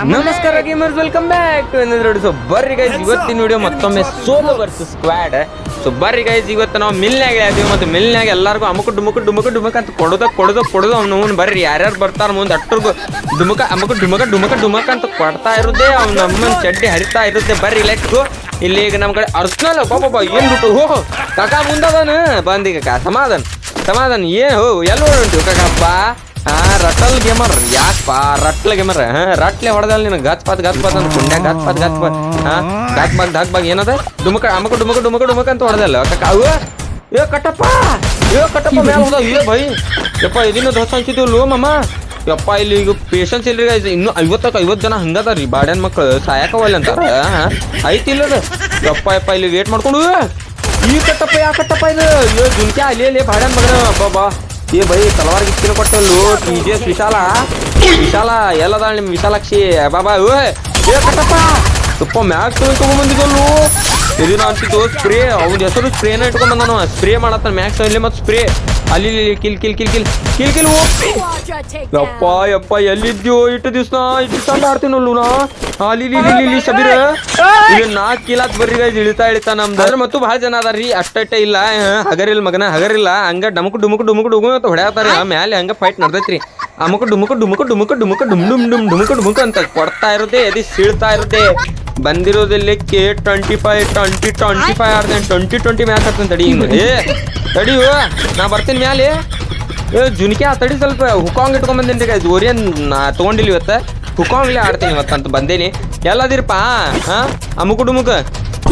ನಮಸ್ಕಾರ gamers welcome back to ಎನ್ನೋದು so ಬರ್ರಿ ಗೈಸ್ ಇವತ್ತಿನ ವಿಡಿಯೋ ಮತ್ತೊಮ್ಮೆ ಸೋಲೋ ವರ್ಸಸ್ ಸ್ಕ್ವಾಡ್ ಸೊ ಬರ್ರಿ ಗೈಸ್ ಇವತ್ತು ನಾವು ಮಿಲ್ನ್ಯಾಗ ಇದ್ದೀವಿ ಮತ್ತು ಮಿಲ್ನ್ಯಾಗ ಎಲ್ಲರಿಗೂ ಅಮುಕ ಡುಮುಕ ಡುಮುಕ ಡುಮುಕ ಅಂತ ಕೊಡೋದ ಕೊಡೋದ ಕೊಡೋದ ಅವ್ನು ಬರ್ರಿ ಯಾರ್ಯಾರು ಬರ್ತಾರ ಮುಂದೆ ಅಟ್ಟರ್ಗು ಡುಮುಕ ಅಮುಕ ಡುಮುಕ ಡುಮುಕ ಡುಮುಕ ಅಂತ ಕೊಡ್ತಾ ಇರುತ್ತೆ ಅವ್ನ ನಮ್ಮನ್ನು ಚಡ್ಡಿ ಹರಿತಾ ಇರುತ್ತೆ. ಬರ್ರಿ ಲೆಕ್ಕು ಇಲ್ಲಿ ಈಗ ನಮ್ಮ ಕಡೆ ಅರ್ಸ್ನಲ್ ಪಾಪ ಏನು ಬಿಟ್ಟು? ಹೋ ಕಾಕ ಮುಂದದಾನ? ಬಂದೀಗ ಕಾ ಸಮಾಧಾನ ಸಮಾಧಾನ. ಏನು ಹೋ ಎಲ್ಲ ಉಂಟು ಕಾಕಪ್ಪ ಹಾ ರಟಲ್ ಗೇಮರ್ ಯಾಕಪ್ಪ ರಟ್ಲ ಗೇಮರ್ ಹಾ ರಟ್ಲೆ ಹೊಡೆದಲ್ಲ ನಿನಗೆ ಗತ್ ಪಾತ್ ಗತ್ ಪಾತ್ ಅಂತ ಕುಂಡ್ಯ ಗತ್ ಪಾತ್ ಗತ್ ಪಾತ್. ಹಾ ಗತ್ ಬಾಗ್ ಧಕ್ ಬಾಗ್. ಏನದ? ಡುಮಕ ಅಮಕ ಡುಮಕ ಡುಮಕ ಡುಮಕ ಅಂತ ಹೊಡೆದಲ್ಲ ಕಕ್ಕ ಅವ? ಏ, ಕಟ್ಟಪ್ಪ! ಏ, ಕಟ್ಟಪ್ಪ, ಮ್ಯಾಲ ಹೋದ ಏ ಭೈ ಯಪ್ಪ ಇದನ್ನ ದೋಸ್ತ ಹಂಚಿದ್ದೀವಿ ಲೋ ಮಮ್ಮ ಯಪ್ಪ, ಇಲ್ಲಿ ಈಗ ಪೇಷನ್ಸ್ ಇಲ್ರಿ ಇನ್ನು ಐವತ್ತಕ್ಕೆ ಐವತ್ತು ಜನ ಹಂಗದಾರ್ರಿ ಬಾಡ್ಯಾನ್ ಮಕ್ಕಳು ಸಾಯಕವಲ್ಲ ಅಂತಾರ. ಐತಿಲ್ಲದ ಯಪ್ಪ ಯಪ್ಪ, ಇಲ್ಲಿ ವೇಟ್ ಮಾಡ್ಕೊಂಡು. ಈ ಕಟ್ಟಪ್ಪ, ಯಾ ಕಟ್ಟಪ್ಪ ಇದು? ಏ ಜುನ್ಕ್ಯಾ ಅಲ್ಲಿ ಅಲ್ಲಿ, ಬಾಡ್ಯಾನ್ ಮಗನ. ಅಬ್ಬಾ ಏ ಬೈ ತಲವಾರ್ ಗಿಚ್ಚಿನ ಕೊಟ್ಟಲ್ಲು. T G S Vishal. Vishal ಎಲ್ಲದ ನಿಮ್ ವಿಶಾಲಾಕ್ಷಿ. ಬಾಬಾ ಏ ಕಟ್ಟಪ್ಪ. ತುಪ್ಪ ಮ್ಯಾಕ್ ತಗೊಂಡ್ಬಂದಿದ್ದಲ್ಲು ನಾನು ಅಂತಿದ್ದು ಸ್ಪ್ರೇ, ಅವ್ನ ಹೆಸರು ಸ್ಪ್ರೇನ ಇಟ್ಕೊಂಡು ನಾನು ಸ್ಪ್ರೇ ಮಾಡತ್ತಾನ ಮ್ಯಾಕ್ಸ್ ಅಲ್ಲಿ ಮತ್ತೆ ಸ್ಪ್ರೇ. ಅಲ್ಲಿ kill kill kill kill kill kill ಅಪ್ಪ ಅಪ್ಪ ಎಲ್ಲಿದ್ಯೋ ಇಟ್ಟು ದಿವ್ಸ ಇಟ್ಟು ಸಣ್ಣ ಆಡ್ತೀನಲ್ಲು ನಾ ಅಲ್ಲಿ ಇಲ್ಲಿ ಇಲ್ಲಿ ಇಲ್ಲಿ ಶಬೀರ ಇಲ್ಲಿ ನಾಲ್ಕು ಕಿಲಾತ್ ಬರ್ರಿ ಗೈಸ್ ಇಳಿತಾ ಇಳಿತಾ ನಮ್ದು. ಅದ್ರ ಮತ್ತು ಬಹಳ ಜನ ಅದಾರ್ರಿ ಅಷ್ಟೇ ಇಲ್ಲ. ಹಗರಿಲ್ ಮಗನ ಹಗರಿಲ್ಲ ಹಂಗ ಡಮಕ್, ಡುಮುಕ್ ಡುಮುಕ್ ಡುಮು ಅಂತ ಹೊಡ್ಯಾತಾರ ಮ್ಯಾಲೆ ಹಂಗ ಫೈಟ್ ನಡ್ದೈತ್ರಿ. ಅಮುಕ, ಡುಮುಕ ಡುಮುಕ ಡುಮುಕ ಡುಮುಕ ಡುಮ್ ಡುಮ್ ಡುಮ್ ಡುಮುಕ ಡುಮುಕ ಅಂತ ಕೊಡ್ತಾ ಇರುತ್ತೆ ಎದಿ ಸೀಳ್ತಾ ಇರುತ್ತೆ ಬಂದಿರೋದಲ್ಲಿ K twenty five twenty twenty five ಆಡ್ತೇನೆ twenty twenty match ಆಡ್ತೇನೆ ತಡಿ ಏ ತಡಿಯು ನಾ ಬರ್ತೀನಿ ಮ್ಯಾಲೆ. ಏ, ಜುನಿಕೆ ಆ ತಡಿ ಸ್ವಲ್ಪ, ಹುಕಾಂಗ್ ಇಟ್ಕೊಂಡ್ ರೀ ಗೈಸ್ ಓರಿಯನ್ ನಾ ತಗೊಂಡಿಲ್ಲ ಇವತ್ತು. ಹುಕಾಂಗ್ಲೆ ಆಡ್ತೀನಿ ಇವತ್ತಂತ ಬಂದೇನಿ. ಎಲ್ಲದಿರಪ್ಪ ಹಾಂ? ಅಮುಕು ಡುಮುಕ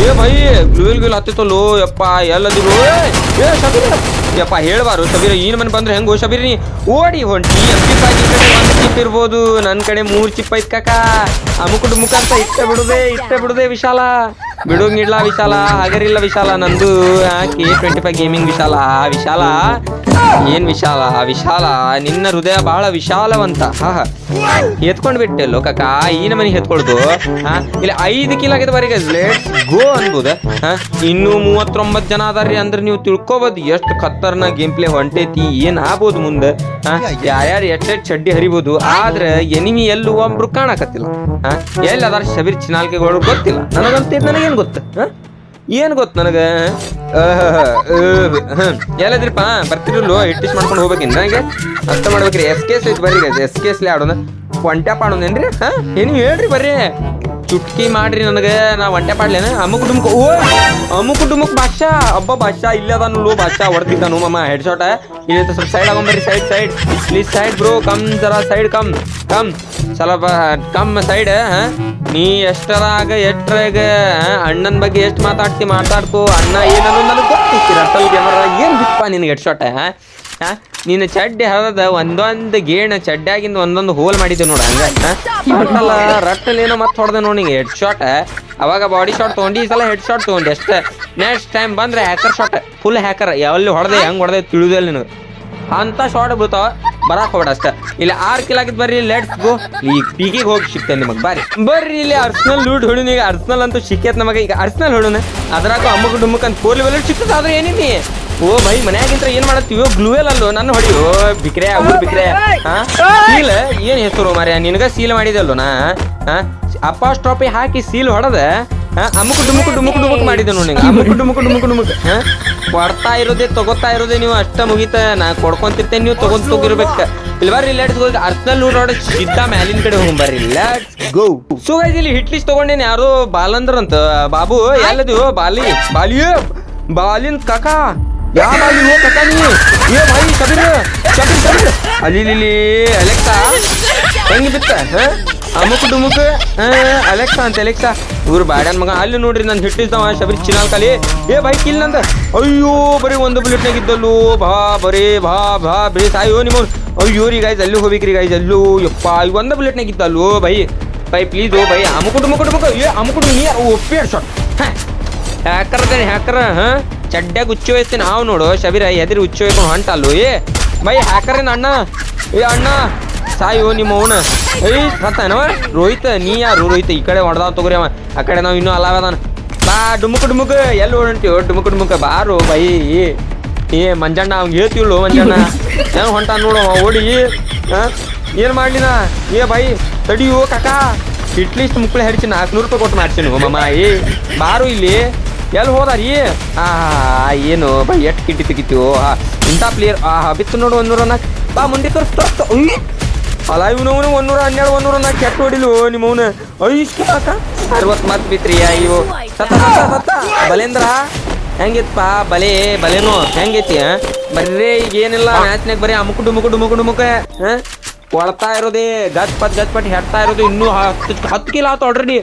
ಏ, ಭೈ ಗ್ಲೂಲ್ ಗ್ಲೂಲ್ ಹತ್ತಿತ್ತಲ್ಲೋ, ಯಪ್ಪ, ಎಲ್ಲದಿರು. ಏ ಶಬೀರ್ ಯಪ್ಪ ಹೇಳಬಾರು ಸಬೀರ ಏನು ಮನೆ ಬಂದ್ರೆ ಹೆಂಗೋ? ಶಬೀರ್ ನೀ ಓಡಿ ಹೊಂಟಿ. ಎಂ ಚಿಪ್ ಆಗಿ ಒಂದು ಚಿಪ್ ಇರ್ಬೋದು. ನನ್ನ ಕಡೆ ಮೂರು ಚಿಪ್ ಐತ್ ಕಾಕ. ಅಮುಕುಡ್ ಮುಖ ಅಂತ ಇಟ್ಟೆ ಬಿಡುದೆ ಇಟ್ಟೆ ಬಿಡುದೆ ವಿಶಾಲ. ಬಿಡೋಂಗಿಲ್ಲ ವಿಶಾಲ, ಹಾಗರಿಲ್ಲ ವಿಶಾಲ, ನಂದು ಕೆ ಟ್ವೆಂಟಿ ಫೈವ್ ಗೇಮಿಂಗ್ ವಿಶಾಲ ವಿಶಾಲ, ಏನ್ ವಿಶಾಲ? ವಿಶಾಲ, ನಿನ್ನ ಹೃದಯ ಬಹಳ ವಿಶಾಲವಂತ. ಹಾ ಎತ್ಕೊಂಡ್ ಬಿಟ್ಟೆ ಲೋಕಕ್ಕ ಈ ನಮನಿ ಎತ್ಕೊಳ್ದು ಹಾ, ಇಲ್ಲಿ ಐದು ಕಿಲ್ ಆಗಿದೆ ಬರೀ ಗೋ ಅನ್ಬೋದ? ಹಾ, ಇನ್ನು ಮೂವತ್ತೊಂಬತ್ತು ಜನ ಅದಾರ್ರಿ ಅಂದ್ರೆ ನೀವು ತಿಳ್ಕೊಬೋದು ಎಷ್ಟು ಕತ್ತರ್ನ ಗೇಮ್ ಪ್ಲೇ ಹೊಂಟೈತಿ, ಏನ್ ಆಗ್ಬೋದು ಮುಂದೆ? ಹಾ, ಯಾರ್ಯಾರು ಎಷ್ಟೆಷ್ಟು ಚಡ್ಡಿ ಹರಿಬೋದು, ಆದ್ರೆ ಎನಿಮಿ ಎಲ್ಲೂ ಒಬ್ರು ಕಾಣಕತ್ತಿಲ್ಲ. ಎಲ್ಲಿ ಅದಾರ ಶಬೀರ್ ಚಿನಾಲ್ಕೆಗಳು ಗೊತ್ತಿಲ್ಲ. ನನಗಂತ ನನಗೇನ್ ಗೊತ್ತು? ಏನ್ ಗೊತ್ತು ನನಗೆ? ಎಲ್ಲದ್ರಿಪ್ಪ ಬರ್ತಿರಲ್ವ ಇಟ್ಟಿಸ್ ಮಾಡ್ಕೊಂಡು ಹೋಗ್ಬೇಕು ನನಗೆ ಅರ್ಥ ಮಾಡ್ಬೇಕ್ರಿ. ಎಸ್ ಕೇಸ್ ಐತಿ ಬರ್ರಿ ಎಸ್ ಕೇಸ್ಲಿ ಆಡೋಣ ಒಂಟ್ಯಾಪ್ ಆಡೋನೇನ್ರಿ ಹಾ? ಏನು ಹೇಳ್ರಿ ಬರ್ರಿ? ಚುಟ್ಕಿ ಮಾಡ್ರಿ ನನಗೆ. ನಾ ಒಂಟೆ ಪಾಡ್ಲೇನ? ಅಮುಕ್ ಡುಮುಕ್ ಓ ಅಮುಕ್ ಡುಮುಕ್ ಬಾದ್ಶಾ? ಅಬ್ಬ, ಬಾದ್ಶಾ, ಇಲ್ಲೇ ಅದಾನು ಬಾದ್ಶಾ ಹೊಡೆದಿದ್ದಾನು ಮಮ್ಮ ಹೆಡ್ ಶಾಟ್ ಇಲ್ಲಿ ಸ್ವಲ್ಪ side ಆಗೊಂಬರಿ side side please side bro come ಜರ ಸೈಡ್ ಕಮ್ ಕಮ್ ಸ್ವಲ್ಪ ಕಮ್ ಸೈಡ್ ನೀ ಎಷ್ಟರಾಗ ಎಷ್ಟ್ರಾಗ ಅಣ್ಣನ ಬಗ್ಗೆ ಎಷ್ಟು ಮಾತಾಡ್ತಿ, ಮಾತಾಡ್ಕೋ. ಅಣ್ಣ ಏನನ್ನೋ ನನಗೆ ಗೊತ್ತಿತ್ತು ಅಟಲ್ ಕ್ಯಾಮರಾ ಏನು ಬಿತ್ತಪ್ಪ ನಿನಗೆ ಹೆಡ್ ಶಾಟ್ ಹಾ ನೀನು ಚಡ್ಡಿ ಹರದ ಒಂದೊಂದು ಗೇಣ ಚಡ್ಡಾಗಿಂದ ಒಂದೊಂದು ಹೋಲ್ ಮಾಡಿದ್ದೆ ನೋಡ, ಹಂಗ ರಟ್ಟಲ್ಲ ರಟ್ಟಲ್ ಏನೋ ಮತ್ತೆ ಹೊಡೆದೆ ನೋಡಿ ಹೆಡ್ ಶಾಟ್ ಅವಾಗ ಬಾಡಿ ಶಾಟ್ ತೊಗೊಂಡು, ಈ ಸಲ ಹೆಡ್ ಶಾಟ್ ತೊಗೊಂಡಿ ಅಷ್ಟೇ. ನೆಕ್ಸ್ಟ್ ಟೈಮ್ ಬಂದ್ರೆ ಹ್ಯಾಕರ್ ಶಾಟ್ ಫುಲ್ ಹ್ಯಾಕರ್ ಎಲ್ಲಿ ಹೊಡೆದೆ, ಹೆಂಗ್ ಹೊಡೆದೆ ತಿಳಿದಲ್ಲ ನಿನಗೆ. ಅಂತ ಶಾರ್ಟ್ ಬೀಳ್ತಾವ ಬರಾಕ್ ಹೋಗ್ಬೇಡ ಅಷ್ಟ. ಇಲ್ಲಿ, ಆರ್ ಕಿಲ್ ಆಗಿದ್ ಬರ್ರಿ ಲೆಟ್ಸ್ ಗೋ ಈಗ ಪೀಕಿಗೆ ಹೋಗಿ ಸಿಗ್ತೇನೆ ನಿಮಗೆ ಬರ್ರಿ ಬರ್ರಿ, ಇಲ್ಲಿ ಅರ್ಸನಲ್ ಲೂಟ್ ಹೊಡಿನ ಈಗ. ಅರ್ಸ್ನಲ್ ಅಂತೂ ಸಿಕ್ಕೇತ್ ನಮಗೆ. ಈಗ ಅರ್ಸನಲ್ ಹೊಡೋಣ ಅದ್ರಾಗ ಅಮ್ಮಕ್ ಡುಮ್ಮಕ್ ಅಂತ ಫೋರ್ ಲೆವೆಲ್ ಸಿಕ್ತದ, ಆದ್ರೆ ಓ ಬೈ ಮನ್ಯಾಗಿಂತ ಏನ್ ಮಾಡತ್ತೀವೋ? ಗ್ಲೂವೆಲ್ ಅಲ್ಲೋ ನನ್ನ ಹೊಡಿಯೋ ಬಿಕ್ರೆ ಅವ್ರು ಬಿಕ್ರೆ. ಹಾ? ಸೀಲ್ ಏನ್ ಹೆಸರು ಮಾರ್ಯ ನಿನಗ ಸೀಲ್ ಮಾಡಿದಲ್ಲೋ ನಾ? ಹಾ? ಅಪ್ಪ ಸ್ಟಾಪಿ ಹಾಕಿ ಸೀಲ್ ಹೊಡೆದ ಅಮುಕ್ ಡುಮುಕ್ ಡುಮುಕ್ ಡುಮುಕು ಮಾಡಿದೆ ನೋಡಿ ಅಮುಕ್ ಡುಮುಕ್ ಡುಮುಕ್ ಡುಮುಕ್. ಕೊಡ್ತಾ ಇರೋದೇ ತಗೋತಾ ಇರೋದೆ ನೀವು ಅಷ್ಟ ಮುಗಿತ. ನಾ ಕೊಡ್ಕೊಂತಿರ್ತೇನೆ ನೀವು ತಗೊಂಡ್ ತಗೋರ್ಬೇಕು ಇಲ್ವಾ ಗೋ ಅರ್ಸನಲ್ ನೋಡ್ ಸಿದ್ದ ಮ್ಯಾಲಿನ ಕಡೆ ಹೋಗ್ಬರ್ರಿ ಲೆಟ್ಸ್ ಗೋ ಸೊ ಗೈಸ್ ಇಲ್ಲಿ ಹಿಟ್ ಲಿಸ್ಟ್ ತಗೊಂಡೇನಿ ಯಾರು ಬಾಲಂದ್ರ ಅಂತ ಬಾಬು ಎಲ್ಲದು ಬಾಲಿ ಬಾಲಿ ಬಾಲಿನ್ ಕಾಕ. ಯಾ ಬಾಲಿ ಹೋ ಕಾಕ ನೀ ಏ ಭಾಯಿ ಶಬೀರ್ ಶಬೀರ್ ಶಬೀರ್ ಅಲ್ಲಿ ಇಲ್ಲಿ ಅಲೆಕ್ಸಾ ಹೆಂಗ್ ಬಿತ್ತ ಹಾ ಅಮುಕ್ ಡುಮುಕ್ ಹಾ ಅಲೆಕ್ಸಾ ಅಂತ ಅಲೆಕ್ಸಾ ಇವ್ರು ಬಾಡ್ಯಾನ್ ಮಗ ಅಲ್ಲಿ ನೋಡ್ರಿ ನಾನು ಹಿಟ್ಟಿದ್ದಾವ ಶಬರಿ ಚಿನಾಲ್ ಕಲಿ ಏ ಬೈ ಕಿಲ್ ನಂದ ಅಯ್ಯೋ ಬರೀ ಒಂದು ಬುಲೆಟ್ನಾಗ ಇದ್ದಲ್ಲು ಭಾ ಬರೀ ಭಾ ಭಾ ಬರೀ ಸಾಯೋ ನಿಮ್ಮ ಅಯ್ಯೋ ರೀ ಗಾಯ್ಸ್ ಅಲ್ಲಿ ಹೋಗ್ಬೇಕ್ರಿ ಗಾಯ್ಸ್ ಅಲ್ಲೂ ಯಪ್ಪ ಈ ಒಂದು ಬುಲೆಟ್ನಾಗ ಇದ್ದಲ್ಲು bye bye please O bye ಅಮುಕ್ ಡುಮುಕ್ ಡುಮುಕ್ ಏ ಅಮುಕ್ ಡುಮುಕ್ ನೀ ಒಪ್ಪಿ ಶಾಟ್ ಹ್ಯಾಕರ್ ಅದೇನೆ ಹ್ಯಾಕರ್ ಹಾ ಚಡ್ಡಾಗ ಹುಚ್ಚು ಹೋಯ್ತೀನಿ. ನಾವು ನೋಡು, ಶಬೀರ, ಎದ್ರಿ ಹುಚ್ಚು ಹೊಯ್ಕೊಂಡು ಏ ಬೈ ಹ್ಯಾಕರ್ ಅಣ್ಣ? ಏ, ಅಣ್ಣ, ಸಾಯೋ ನಿಮ್ಮ ಅವನ. ಏಯ್ ಸತ್ತಾನವ ರೋಹಿತ್, ನೀ ಯಾರು? ರೋಹಿತ್, ಈ ಕಡೆ ಹೊಡೆದ ತಗೋರಿ ಅವ. ಆ ಕಡೆ ನಾವು ಇನ್ನೂ ಅಲಾವದಾನ ಬಾ ಡುಮುಕ್ ಡುಮುಕ್, ಎಲ್ಲಿ ಹೊಂಟಿವ್ ಡುಮುಕ್ ಡುಮುಕ್, ಬಾರು, ಬೈ. ಏ, ಮಂಜಣ್ಣ ಅವ್ಗೆ ಹೇಳ್ತೀವಳು ಮಂಜಣ್ಣ. ಏನು ಹೊಂಟ ನೋಡು ಓಡಿ. ಏನ್ ಮಾಡ್ಲಿ ನಾ ಏ, ಬೈ, ತಡಿಯೋ ಕಾಕ. ಇಟ್ಲೀಸ್ಟ್ ಲಿಸ್ಟ್ ಮುಕ್ಕಳು ಹರಿಸಿ ನಾಲ್ಕುನೂರು ರೂಪಾಯಿ ಕೊಟ್ಟು ಮಾಡ್ತೀನಿ ಮಮ್ಮ. ಏ, ಬಾರು ಇಲ್ಲಿ. ಎಲ್ಲಿ ಹೋದಾರಿ ಆ ಏನು ಬೈ ಎಟ್ ಕಿಟ್ಟಿ ತೆಗಿತೀವೋ? ಹಾ ಇಂಥ ಪ್ಲೇಯರ್ ಆ ಬಿತ್ತು ನೋಡು ಒಂದೂರ ನಾಲ್ಕು. ಬಾ ಮುಂದೆ ತೋರಿಸ್ತಾ ಅಲ್ಲ ಇವನವನು ಒಂದೂರ ಹನ್ನೆರಡು ಒಂದೂರ ನಾಲ್ಕು ಕೆಟ್ಟ ಹೊಡಿಲು ನಿಮ್ಮವನ? ಐಷ್ಟು ಸಾಕ ಅರವತ್ತು ಮಾತು ಬಿತ್ರಿ ಅಯ್ಯೋ ಸತ್ತ ಸತ್ತ ಸತ್ತ. ಬಲೇಂದ್ರ ಹೆಂಗಿತ್ತಪ್ಪ ಬಲೆ ಬಲೇನು ಹೆಂಗೈತಿ? ಬರ್ರೇ ಈಗ ಏನಿಲ್ಲ ಮ್ಯಾಚ್ನಾಗ ಬರೀ ಅಮುಕು ಡುಮುಕು ಡುಮುಕು ಡುಮುಕ ಹಾ ಕೊಳ್ತಾ ಇರೋದೇ ಗಜ್ ಪಟ್ ಗಚ್ ಪಟ್ ಹೆಡ್ತಾ ಇರೋದು ಇನ್ನೂ ಹತ್ತು ಹತ್ತು ಕಿಲೋ ಆತು ಆಲ್ರೆಡಿ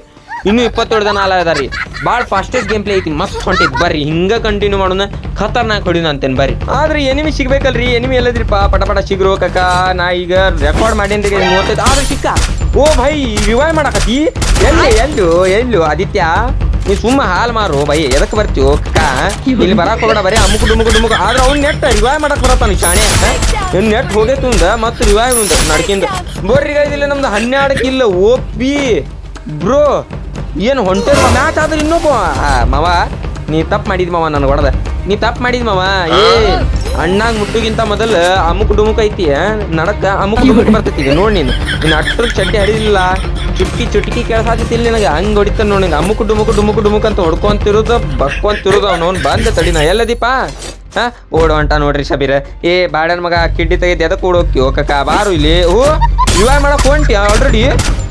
ಇನ್ನೂ ಇಪ್ಪತ್ತೇಳು ಜನ ಅಲ್ಲ ಅದಾರಿ. ಭಾಳ ಫಾಸ್ಟೆಸ್ಟ್ ಗೇಮ್ ಪ್ಲೇ ಐತಿ, ಮಸ್ತ್ ಹೊಂಟೈತಿ. ಬರ್ರಿ, ಹಿಂಗೆ ಕಂಟಿನ್ಯೂ ಮಾಡೋಣ. ಖತರ್ನಾಕ್ ಹೊಡಿನ ಅಂತೇನ್ ಬರ್ರಿ. ಆದ್ರೆ ಎನಿಮಿ ಸಿಗ್ಬೇಕಲ್ರಿ ಎನಿಮಿ ಎಲ್ಲದ್ರಿಪ್ಪ ಪಟ ಪಟ ಸಿಗ್ರು ಕಕ್ಕ ನಾ ಈಗ ರೆಕಾರ್ಡ್ ಮಾಡೇನ್ರಿ ಈಗ ಮೂವತ್ತೈದು. ಆದ್ರೆ ಸಿಕ್ಕ. ಓ ಭೈ ರಿವೈವ್ ಮಾಡಕತ್ತಿ? ಎಲ್ಲಿ, ಎಲ್ಲು ಎಲ್ಲು, ಆದಿತ್ಯ, ನೀ ಸುಮ್ಮ ಹಾಲ್ ಮಾರು ಭಯ ಎದಕ್ಕೆ ಬರ್ತೀವೋ ಕಕ್ಕ ಇಲ್ಲಿ ಬರಕ್ ಹೋಗೋಣ ಬರೀ ಅಮುಕು ಡುಮುಕು ಡುಮುಕು. ಆದ್ರೆ ಅವ್ನು ನೆಟ್ ರಿವೈವ್ ಮಾಡಕ್ ಬರತ್ತಾನ ಶಾಣೆ ಇನ್ ನೆಟ್ ಹೋಗೈತು ಅಂದ ಮತ್ತೆ ರಿವೈವ್ ಉಂದ ನಡ್ಕಿಂದ. ಬರ್ರಿ ಇಲ್ಲಿ ನಮ್ದು ಹನ್ನೆರಡು ಕಿಲ್ಲ ಓಪಿ ಬ್ರೋ ಏನು ಹೊಂಟೆ ಮ್ಯಾಚ್ ಆದ್ರೆ ಇನ್ನೊಬ್ಬ? ಮಾವ ನೀ ತಪ್ಪು ಮಾಡಿದ್ ಮಾವ ನನಗೆ ಹೊಡೆದ ನೀ ತಪ್ಪು ಮಾಡಿದ್ ಮಾವ. ಏ ಅಣ್ಣಾಗ ಮುಟ್ಟುಗಿಂತ ಮೊದಲು ಅಮುಕ್ ಡುಮುಕ್ ಐತಿ ನಡಕ ಅಮುಕ್ ಡುಮುಕ್ ಬರ್ತೈತಿ. ನೋಡಿ ನೀನು. ನೀನು ಅಷ್ಟ್ರ ಚಡ್ಡಿ ಹರಿದಿಲ್ಲ ಚುಟ್ಕಿ ಚುಟ್ಕಿ ಕೇಳ್ಸಾತಿಲ್ಲ ನಿನಗೆ. ಹಂಗೆ ಹೊಡಿತ ನೋಡಿ ನಿಂಗೆ ಅಮುಕ್ ಡುಮುಕ್ ಡುಮುಕ್ ಡುಮುಕ್ ಅಂತ ಹೊಡ್ಕೊಂತಿರೋದು ಬಕ್ಕೊಂತಿರೋದು ಅವ್ನು. ಬಂದ ತಡಿನ ಎಲ್ಲದೀಪ ಹಾ ಓಡ ಹೊಂಟ ನೋಡ್ರಿ ಶಬೀರ. ಏ ಬಾಡನ್ ಮಗ ಕಿಡ್ಡಿ ತೆಗೆದು ಎದಕ್ಕೆ ಓಡೋಕಿ ಓಕಕ್ಕ ಬಾರು ಇಲ್ಲಿ. ಓ ಇವಾಗ ಮಾಡಕ್ ಹೊಂಟಿ ಆಲ್ರೆಡಿ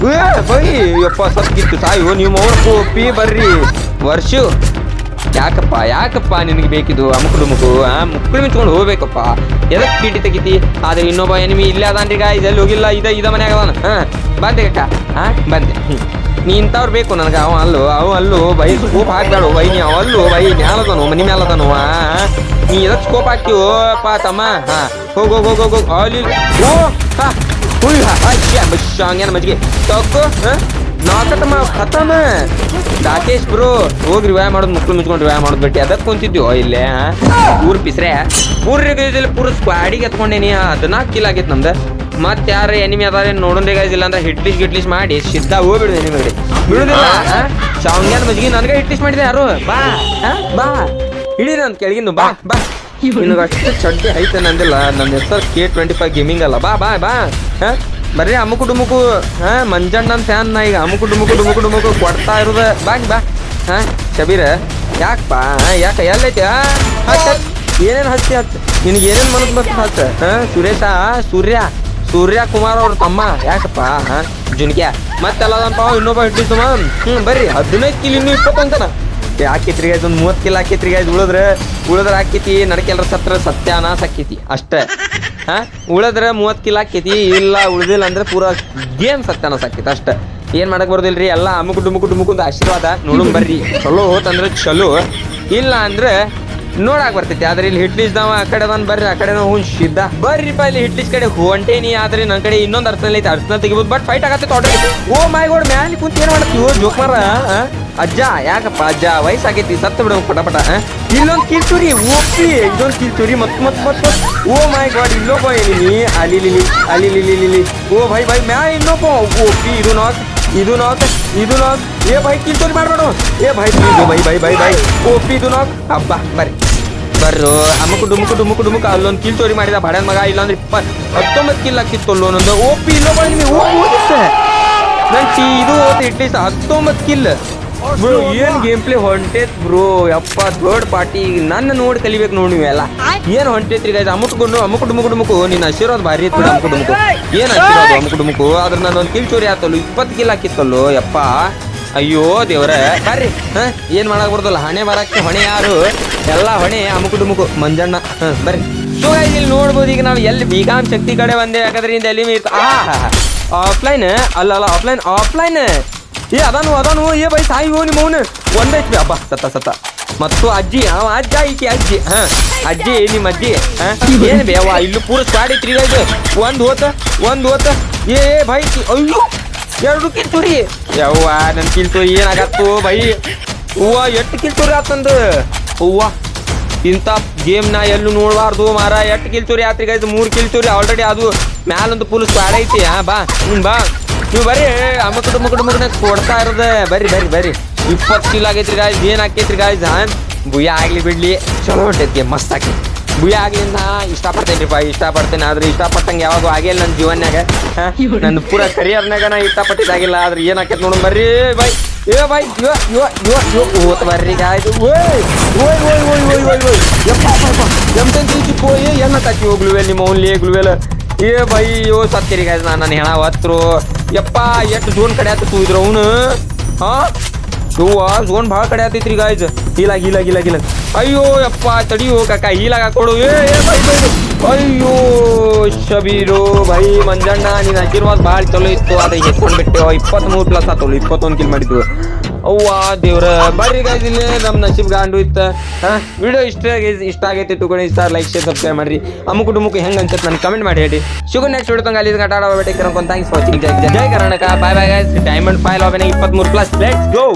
ಏ, ಬೈ, ಯಪ್ಪ ಸತ್ತಿತ್ತು ಸಾಯು ನೀವು ಮೌನ ಕೋಪಿ ಬರ್ರಿ. ವರ್ಷು. ಯಾಕಪ್ಪ ಯಾಕಪ್ಪ ನಿನಗೆ ಬೇಕಿದು ಅಮುಕುಡು ಮುಕು? ಆ ಮುಕ್ಕಳು ಮಿಂಚ್ಕೊಂಡು ಹೋಗ್ಬೇಕಪ್ಪ. ಎದಕ್ಕೆ ಕೀಟಿ ತೆಗಿತಿ? ಆದ್ರೆ ಇನ್ನೊಬ್ಬ ಎನಿಮಿ ಇಲ್ಲೇ ಅದಾನ್ರಿ ಗಾಯ ಇದೆಲ್ಲಿ ಹೋಗಿಲ್ಲ? ಇದ ಇದ ಮನ್ಯಾಗ ಅದಾನ. ಹಾ, ಬಂದೆ ಕಕ್ಕ ಹಾ, ಬಂದೆ. ನೀ ಇಂಥವ್ರು ಬೇಕು ನನಗೆ. ಅವ ಅಲ್ಲು ಅವ ಅಲ್ಲು, ಬೈ ಸ್ಕೋಪ್ ಹಾಕ್ಬೇಡು. ಬೈ, ನೀ ಅವ ಅಲ್ಲು, ಬೈ, ಮ್ಯಾಲದನು, ಮನಿ ಮ್ಯಾಲದನು ನೀ ಎದಕ್ ಸ್ಕೋಪ್ ಹಾಕ್ತೀವೋ ಪಾ ತಮ್ಮ ಹಾ, ಹೋಗ್ ಹೋಗ್ ಹೋಗ್ ಹೋಗ್ ಅಲ್ಲಿ. ಓ, ಹಾ. ಹುಯ್ ಅಯ್ಯ ಬಶ್ಶಾಂಗ್ಯಾನ ಮಜ್ಗೆ ತಗೋ ಹಾ? ನಾಕಟಮ ಖತಮ ರಾಕೇಶ್ ಬ್ರೋ ಹೋಗಿ ರಿವಾಯ್ ಮಾಡೋದು ಮುಕ್ಕಳು ಮುಚ್ಕೊಂಡು ರಿವಾಯ್ ಮಾಡೋದು ಬಿಟ್ಟು. ಅದಕ್ಕೆ ಕುಂತಿದ್ಯೋ ಇಲ್ಲೇ? ಊರ್ ಪಿಸ್ರೆ. ಊರಿಗೆ ಪೂರ ಸ್ಕ್ವಾಡಿಗೆ ಎತ್ಕೊಂಡೇನಿ ಹದಿನಾಲ್ಕು ಕಿಲ್ ಆಗೈತೆ ನಮ್ದು. ಮತ್ತೆ ಯಾರ ಎನಿಮಿ ಅದಾರೆ ನೋಡೋಣ ಇಲ್ಲ ಅಂದ್ರೆ ಹಿಟ್ಲಿಸ್ ಗಿಟ್ಲಿಸ್ ಮಾಡಿ ಸಿದ್ಧ ಹೋಗ್ಬಿಡುದು ಎನಿಮಿ ಬಿಡಿ ಬಿಡುದಿಲ್ಲ ಶಾವ್ಗ್ಯಾನ ಮಜ್ಗಿ ನನಗೆ ಹಿಟ್ಲಿಸ್ ಮಾಡಿದೆ ಯಾರು? ಬಾ ಬಾ. ಹಿಡೀರಿ ಅಂತ ಕೆಳಗಿನ, ಬಾ ಬಾ. ನಿನಗೆ ಅಷ್ಟು ಚಡ್ಡಿ ಐತೆ ನಂದಿಲ್ಲ. ನನ್ನ ಹೆಸರು ಕೆ ಟ್ವೆಂಟಿ ಫೈವ್ ಗೇಮಿಂಗ್ ಅಲ್ಲ. ಬಾ ಬಾ ಬಾ. ಹಾ? ಬರ್ರಿ ಅಮುಕು ಡುಮುಕು, ಹಾ ಅಂತ ಫ್ಯಾನ್ ನಾ ಈಗ. ಅಮುಕು ಡುಮುಕು ಡುಮುಕು ಡುಮುಕು ಕೊಡ್ತಾ ಇರೋದ. ಬಾ ಬಾ. ಹಾ, ಶಬೀರ, ಯಾಕಪ್ಪ? ಯಾಕ, ಎಲ್ಲೈತಿ? ಏನೇನು ಹಚ್ಚಿ ಹಚ್ಚ? ನಿನಗೆ ಏನೇನು ಮನಸ್ಸು ಬರ್ತದೆ ಹಚ್ಚ? ಹಾ, ಸುರೇಶ, ಸೂರ್ಯ ಸೂರ್ಯ ಕುಮಾರ್ ಅವ್ರ ತಮ್ಮ. ಯಾಕಪ್ಪ? ಹಾ, ಜುನ್ಕ್ಯಾ. ಮತ್ತೆಲ್ಲದಪ್ಪ ಇನ್ನೊಬ್ಬ ಹಿಟ್ಟಿಸ್ತಮ್ಮ ಹ್ಞೂ ಬರ್ರಿ. ಹದಿನೈದು ಕಿಲೋ ಇನ್ನೂ ಇಪ್ಪತ್ತೊಂದನ ಹಾಕಿತ್ರಿ ಗಾಯ್ಸ್ ಒಂದು ಮೂವತ್ತು ಕಿಲ್ ಹಾಕಿತ್ರಿ ಗಾಯ್ಸ್ ಉಳಿದ್ರೆ ಉಳಿದ್ರೆ ಹಾಕಿತಿ ನಡಕೆಲ್ರ ಸತ್ರ ಸತ್ಯಾನ ಸಾಕಿತಿ ಅಷ್ಟೇ. ಹಾ? ಉಳಿದ್ರೆ ಮೂವತ್ತು ಕಿಲ್ ಹಾಕಿತಿ ಇಲ್ಲ ಉಳಿದಿಲ್ಲ ಅಂದ್ರೆ ಪೂರಾ ಗೇಮ್ ಸತ್ಯಾನ ಸಾಕಿತಿ ಅಷ್ಟೇ. ಏನ್ ಮಾಡಕ್ ಬರೋದಿಲ್ರಿ? ಎಲ್ಲ ಅಮುಕು ಡುಮುಕು ಡುಮುಕುಂದು ಆಶೀರ್ವಾದ ನೋಡು ಬರ್ರಿ. ಚಲೋ ಹೋತಂದ್ರೆ ಚಲೋ. ಇಲ್ಲ ಅಂದ್ರೆ ನೋಡಾಕ್ ಬರ್ತೈತಿ, ಆದ್ರೆ ಇಲ್ಲಿ ಹಿಟ್ಲಿಸ್ ನಾವ ಆ ಕಡೆ ಅದಾನ ಬರ್ರಿ, ಆ ಕಡೆ ಹ್ಞೂ ಶಿದ್ದ. ಬರ್ರಿಪ್ಪ ಇಲ್ಲಿ ಹಿಟ್ಲಿಸ್ ಕಡೆ ಹೊಂಟೇನಿ ಆದ್ರೆ ನನ್ನ ಕಡೆ ಇನ್ನೊಂದು ಅರ್ಸನಲ್ ಐತಿ, ಅರ್ಸನಲ್ ತೆಗಿಬೋದು, ಬಟ್ ಫೈಟ್ ಆಗತ್ತೆ ಆಲ್ರೆಡಿ ಓ ಮೈ ಗೋಡ್ ಮ್ಯಾಲಿ ಕುಂತ ಏನ್ ಮಾಡ್ತೀವಿ ಜೋಕ್ ಮಾರ? ಅಜ್ಜ, ಯಾಕಪ್ಪ ಅಜ್ಜ? ವಯಸ್ಸಾಗೈತಿ, ಸತ್ತು ಬಿಡು, ಪಟ ಪಟ, ಆ? ಇಲ್ಲೊಂದ್ ಕಿಲ್ಚುರಿ ಓಪಿ ಇದೊಂದ್ ಕಿಲ್ಚುರಿ ಮತ್ ಮತ್ ಮತ್ ಮತ್. ಓ ಮೈ ಗಾಡ್, ಇಲ್ಲೊಬ್ಬ ಏನಿನಿ ಅಲ್ಲಿ ಲಿಲಿ ಅಲ್ಲಿ ಲಿಲಿ ಲಿಲಿ ಓ ಭೈ ಭೈ ಮ್ಯಾ ಇನ್ನೊಬ್ಬ. ಓಪಿ, ಇದು ನಾಕ್ ಇದು ನಾಕ್ ಇದು ನಾಕ್ ಏ ಭೈ ಕಿಲ್ಚುರಿ ಮಾಡ್ಬೇಡ. ಏ ಭೈ ಇದು ಬೈ ಬೈ ಬೈ ಬೈ. ಓಪಿ, ಇದು ನಾಕ್ ಹಬ್ಬ ಬರ್ರಿ. ಬರ್ರು. ಅಮುಕು ಡುಮುಕು ಡುಮುಕು ಡುಮುಕು ಅಲ್ಲೊಂದು ಕಿಲ್ ಚೋರಿ ಮಾಡಿದ ಬಡನ್ ಮಗ ಇಲ್ಲಾಂದ್ರೆ ಇಪ್ಪ ಹತ್ತೊಂಬತ್ತು ಕಿಲ್ ಹಾಕಿತ್ತು ಅಲ್ಲೊಂದೊಂದು ಓಪಿ, ಇಲ್ಲೊಬ್ಬ ನಿಮಗೆ ಓದಿಸ ನನ್ ಟಿ, ಇದು ಓದಿ ಇಟ್ಲೀಸ್ಟ್ ಹತ್ತೊಂಬತ್ತು ಕಿಲ್. ಬ್ರೋ ಏನ್ ಗೇಮ್ ಪ್ಲೇ ಹೊಂಟೇತ್ ಬ್ರೋ ಯಪ್ಪ ಥರ್ಡ್ ಪಾರ್ಟಿ ನನ್ನ ನೋಡಿ ಕಲಿಬೇಕು ನೋಡಿ ನೀವೆಲ್ಲ ಏನ್ ಹೊಂಟೈತ್ರಿ ಗೈಸ್ ಅಮುಕ್ಕೊಂಡು ಅಮುಕ್ ಡುಮುಕ್ ಡುಮುಕು. ನಿನ್ನ ಆಶೀರ್ವಾದ ಭಾರಿ ಇತ್ತು ಅಮುಕ್ ಡುಮುಕು. ಏನ್ ಆಶೀರ್ವಾದ ಅಮುಕ್ ಡುಮುಕು? ಆದ್ರೆ ನಾನು ಒಂದು ಕಿಲ್ ಚೋರಿ ಆತಲ್ಲ ಇಪ್ಪತ್ತು ಕಿಲ್ ಹಾಕಿತ್ತಲ್ಲೋ ಯಪ್ಪ. ಅಯ್ಯೋ ದೇವ್ರ. ಬರ್ರಿ. ಹ ಏನ್ ಮಾಡಕ್ ಬರ್ದಲ್ಲ ಹಣೆ ಬರಕ್ಕೆ ಹೊಣೆ ಯಾರು? ಎಲ್ಲ ಹೊಣೆ ಅಮುಕ್ ಡುಮುಕು. ಮಂಜಣ್ಣ. ಹ ಬರ್ರಿ. ಸೊ ಇಲ್ಲಿ ನೋಡ್ಬೋದು ಈಗ ನಾವು ಎಲ್ಲಿ ಬೀಗಾಮ್ ಶಕ್ತಿ ಕಡೆ ಬಂದೆ ಯಾಕಂದ್ರೆ ಇಂದ ಎಲ್ಲಿ ಆಫ್ಲೈನ್ ಅಲ್ಲ ಅಲ್ಲ ಆಫ್ಲೈನ್ ಆಫ್ಲೈನ್ ಏ ಅದಾನು ಅದಾನು ಏ ಬೈ, ಸಾಯಿ ಹೋ ನಿಮ್ಮ ಅವನು ಒಂದೈತಿ ಅಬ್ಬ, ಸತ್ತ ಸತ್ತ. ಮತ್ತು ಅಜ್ಜಿ ಅವ ಅಜ್ಜ ಐತಿ ಅಜ್ಜಿ, ಹಾ, ಅಜ್ಜಿ, ನಿಮ್ಮ ಅಜ್ಜಿ, ಹಾ. ಏನ್ ಬೇವ ಇಲ್ಲೂ ಪೂರ ಸ್ಕ್ವಾಡ್ ಐತ್ರಿ ಇದು. ಒಂದು ಹೋತ ಒಂದು ಹೋತ. ಏ, ಬೈ ಅಯ್ಯೋ, ಎರಡು ಕಿಲ್ತುರಿ ಯವ್ವ, ನನ್ ಏನ್ ಏನಾಗತ್ತು, ಬೈ. ಹೂವ ಎಷ್ಟು ಕಿಲ್ತುರಿ ಆತಂದು ಹೂವ ಗೇಮ್ ನಾ ಎಲ್ಲೂ ನೋಡಬಾರ್ದು ಮಾರ. ಎಷ್ಟು ಆತ್ರಿ ಗೈಸ್ ಮೂರು ಕಿಲ್ತುರಿ ಆಲ್ರೆಡಿ ಅದು ಮ್ಯಾಲೊಂದು ಫುಲ್ ಸ್ಕ್ವಾಡ್ ಐತಿ. ಹಾ, ಬಾ ಹ್ಞೂ ಬಾ. ನೀವು ಬರ್ರಿ ಅಮ್ಮಕಡು ಮುಕಡು ಮುಕಡ ಕೊಡ್ತಾ ಇರೋದ. ಬರ್ರಿ ಬರ್ರಿ ಬರ್ರಿ ಇಪ್ಪತ್ತು ಕಿಲೋ ಆಗೈತ್ರಿ ಗಾಯ್ಸ್ ಏನ್ ಹಾಕೈತ್ರಿ ಗಾಯ್ಸ್ ಜಾನ್ ಬುಯ್ಯ ಆಗಲಿ ಬಿಡ್ಲಿ. ಚಲೋ ಹೊಂಟೈತಿ ಮಸ್ತ್ ಹಾಕಿ ಬುಯ ಆಗ್ಲಿ ನಾ ಇಷ್ಟಪಡ್ತೇನ್ರಿಪ್ಪ ಇಷ್ಟಪಡ್ತೇನೆ. ಆದ್ರೆ ಇಷ್ಟಪಟ್ಟಂಗೆ ಯಾವಾಗೂ ಆಗಿಲ್ಲ ನನ್ನ ಜೀವನ್ಯಾಗ? ನನ್ನ ಪೂರ ಕರಿಯರ್ನಾಗ ನಾ ಇಷ್ಟಪಟ್ಟಿದ್ದಾಗಿಲ್ಲ. ಆದ್ರೆ ಏನಾಕೈತೆ ನೋಡೋಣ ಬರ್ರಿ. ಬೈ. ಏ, ಬೈ. ಯೋ ಯೋ ಯೋ ಯೋ ಓತ್ ಬರ್ರಿ ಗಾಯ್ದು ಓಯ್ ಓಯ್ ಓಯ್ ಓಯ್ ಓಯ್ ಓಯ್ ಓಯ್. ಚಿಕ್ಕೋಯ್ ಎಲ್ಲ ತಕ್ಕಿ ಹೋಗ್ಲುವೆ ನಿಮ್ಮ ಅವ್ನು ಏಗ್ಲುವೆಲ್ಲ ಏ ಬೈ, ಯೋ ಸತ್ತಿರಿ ಗಾಯ್ಸ್ ನಾನು ನನ್ನ ಹೆಣ ಹತ್ರು ಯಪ್ಪ, ಎಷ್ಟು ಜೋನ್ ಕಡೆ ಆತ ತೂಯಿದ್ರು ಅವನು? ಹಾ? ಯವ್ವ ಝೋನ್ ಭಾಳ ಕಡೆ ಆತೈತ್ರಿ ಗಾಯ್ಸ್ ಹೀಲಾಗ ಹೀಲಾಗ ಹೀಲಾಗ ಹೀಲಾಗ ಅಯ್ಯೋ, ಯಪ್ಪ, ತಡಿಯೋ ಕಾಕ ಹೀಲಾಗ ಹಾಕೊಡು. ಏ ಏ, ಬೈ ಬೈ ಬೈ. ಅಯ್ಯೋ, ಶಬೀರು, ಬೈ, ಮಂಜಣ್ಣ, ನಿನ್ನ ಆಶೀರ್ವಾದ ಭಾಳ ಚಲೋ ಇತ್ತು. ಅದೇ ಎತ್ಕೊಂಡ್ ಬಿಟ್ಟೆ ಇಪ್ಪತ್ಮೂರು ಪ್ಲಸ್ ಆತೋಳು ಇಪ್ಪತ್ತೊಂದು ಕಿಲ್ ಮಾಡಿದ್ವು ಅವ್ವ ದೇವ್ರ, ಬರ್ರಿ ಗೈಸ್ ಇಲ್ಲಿ ನಮ್ಮ ನಸೀಬ್ ಗಾಂಡು ಇತ್ತ. ವಿಡಿಯೋ ಇಷ್ಟ ಇಷ್ಟ ಆಗೈತೆ ತುಕಣಿ ಇಷ್ಟ ಲೈಕ್ ಶೇರ್ ಸಬ್ಸ್ಕ್ರೈಬ್ ಮಾಡ್ರಿ. ಅಮ್ಮು ಕುಟುಂಬಕ್ಕೆ ಹೆಂಗೆ ಅನ್ಸುತ್ತೆ ನನಗೆ ಕಮೆಂಟ್ ಮಾಡಿ ಹೇಳಿ ಶುಗರ್ ನೆಕ್ಸ್ಟ್ ವಿಡಿಯೋ ತಂಗ ಅಲ್ಲಿ ಗಂಟ ಆಡೋ thanks for watching Jai Karnataka. Bye bye guys diamond file opening ಇಪ್ಪತ್ಮೂರು ಪ್ಲಸ್ ಲೆಟ್ಸ್ ಗೋ